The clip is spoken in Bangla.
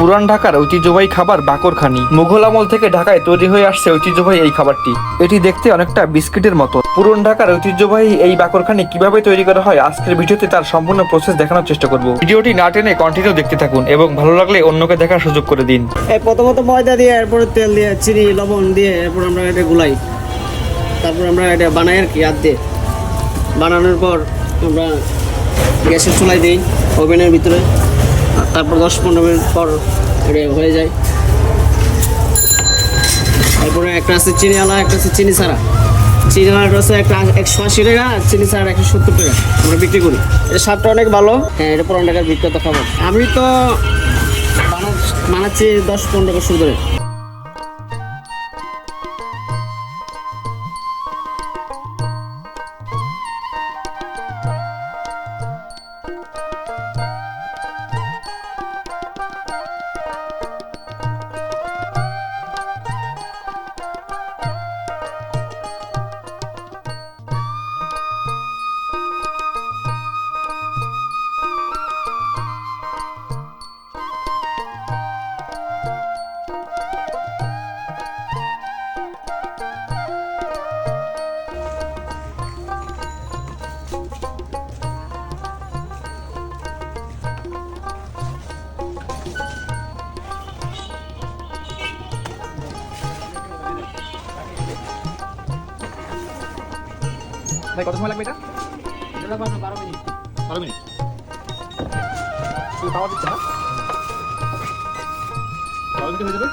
পুরান ঢাকার ঐতিহ্যবাহী খাবার বাকরখানি। মুঘল আমল থেকে ঢাকায় তৈরি হয়ে আসছে ঐতিহ্যবাহী এই খাবারটি। এটি দেখতে অনেকটা বিস্কিটের মতো। পুরান ঢাকার ঐতিহ্যবাহী এই বাকরখানি কীভাবে তৈরি করা হয়, আজকের ভিডিওতে তার সম্পূর্ণ প্রসেস দেখানোর চেষ্টা করব। ভিডিওটি না টেনে কন্টিনিউ দেখতে থাকুন এবং ভালো লাগলে অন্যকে দেখার সুযোগ করে দিন। প্রথমত ময়দা দিয়ে, এরপরে তেল দিয়ে, চিনি, লবণ দিয়ে, এরপর আমরা এটা গুলাই। তারপর আমরা এটা বানাই আর কি হাত দিয়ে। বানানোর পর আমরা গ্যাসের চুলাই দিই ওভেনের ভিতরে। তারপর দশ পনেরো মিনিট পর হয়ে যায়। তারপরে একটা আছে চিনি আলা একটা আছে চিনি ছাড়া। চিনি আলাটা আছে একটা একশো আশি টাকা আর চিনি ছাড়া একশো সত্তর টাকা। আমরা বিক্রি করি। এটা স্বাদটা অনেক ভালো। হ্যাঁ এটা পুরান টাকার বিখ্যাত খাবার। আমি তো বানা- বানাচ্ছি দশ পনেরো বছর ধরে। ভাই কত সময় লাগবে এটা? বারো মিনিট। বারো মিনিট। পাওয়া দিচ্ছে না? বারো মিনিট হয়ে যাবে?